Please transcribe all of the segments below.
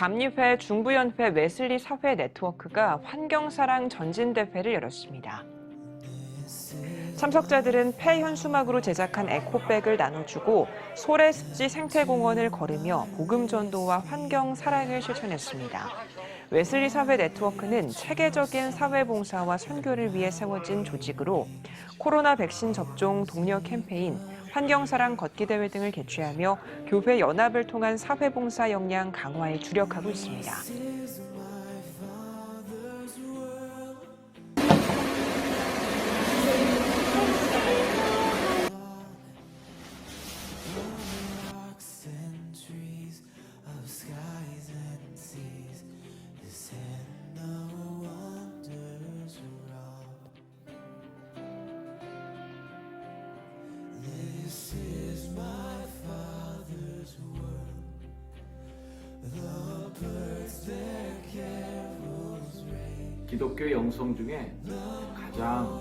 감리회 중부연회 웨슬리 사회 네트워크가 환경사랑 전진대회를 열었습니다. 참석자들은 폐 현수막으로 제작한 에코백을 나눠주고 소래습지 생태공원을 걸으며 복음 전도와 환경 사랑을 실천했습니다. 웨슬리 사회 네트워크는 체계적인 사회봉사와 선교를 위해 세워진 조직으로 코로나 백신 접종 독려 캠페인, 환경사랑 걷기 대회 등을 개최하며 교회 연합을 통한 사회봉사 역량 강화에 주력하고 있습니다. 기독교 영성 중에 가장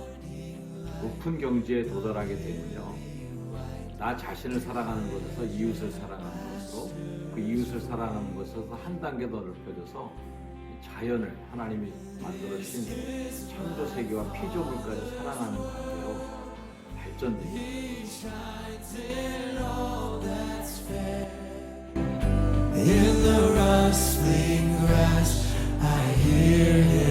높은 경지에 도달하게 되면요. 나 자신을 사랑하는 것에서 이웃을 사랑하는 것으로 그 이웃을 사랑하는 것에서 한 단계 더 넓혀져서 자연을 하나님이 만들어주신 창조 세계와 피조물까지 사랑하는 관계로 발전됩니다. shines in all that's fair. In the rustling grass, I hear him.